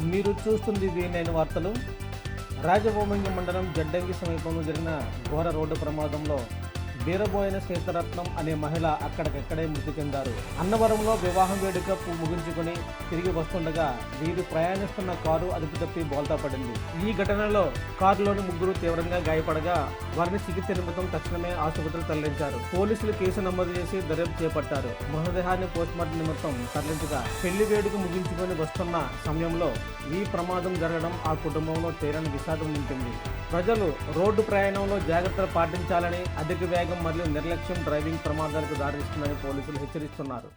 మీరు చూస్తుంది వి వార్తలు. రాజభూమంగి మండలం జడ్డంగి సమీపంలో జరిగిన ఘోర రోడ్డు ప్రమాదంలో వీరబోయిన సీతారత్నం అనే మహిళ అక్కడికక్కడే మృతి చెందారు. అన్నవరంలో వివాహం వేడుక ముగించుకుని ముగించుకొని తిరిగి వస్తుండగా వీరు ప్రయాణిస్తున్న కారు అదుపు తప్పి బోల్తా పడింది. ఈ ఘటనలో కారులోని ముగ్గురు తీవ్రంగా గాయపడగా వారిని చికిత్స నిమిత్తం తక్షణమే ఆసుపత్రికి తరలించారు. పోలీసులు కేసు నమోదు చేసి దర్యాప్తు చేపట్టారు. మృతదేహాన్ని పోస్ట్మార్టం నిమిత్తం తరలించగా పెళ్ళి వేడుక ముగించుకొని వస్తున్న సమయంలో ఈ ప్రమాదం జరగడం ఆ కుటుంబంలో తీరని విషాదం నింపింది. ప్రజలు రోడ్డు ప్రయాణంలో జాగ్రత్తలు పాటించాలని అధిక వేగం అలక్ష్యం మరియు నిర్లక్ష్యం డ్రైవింగ్ ప్రమాదాలకు దారితీస్తుందని పోలీసులు హెచ్చరిస్తున్నారు.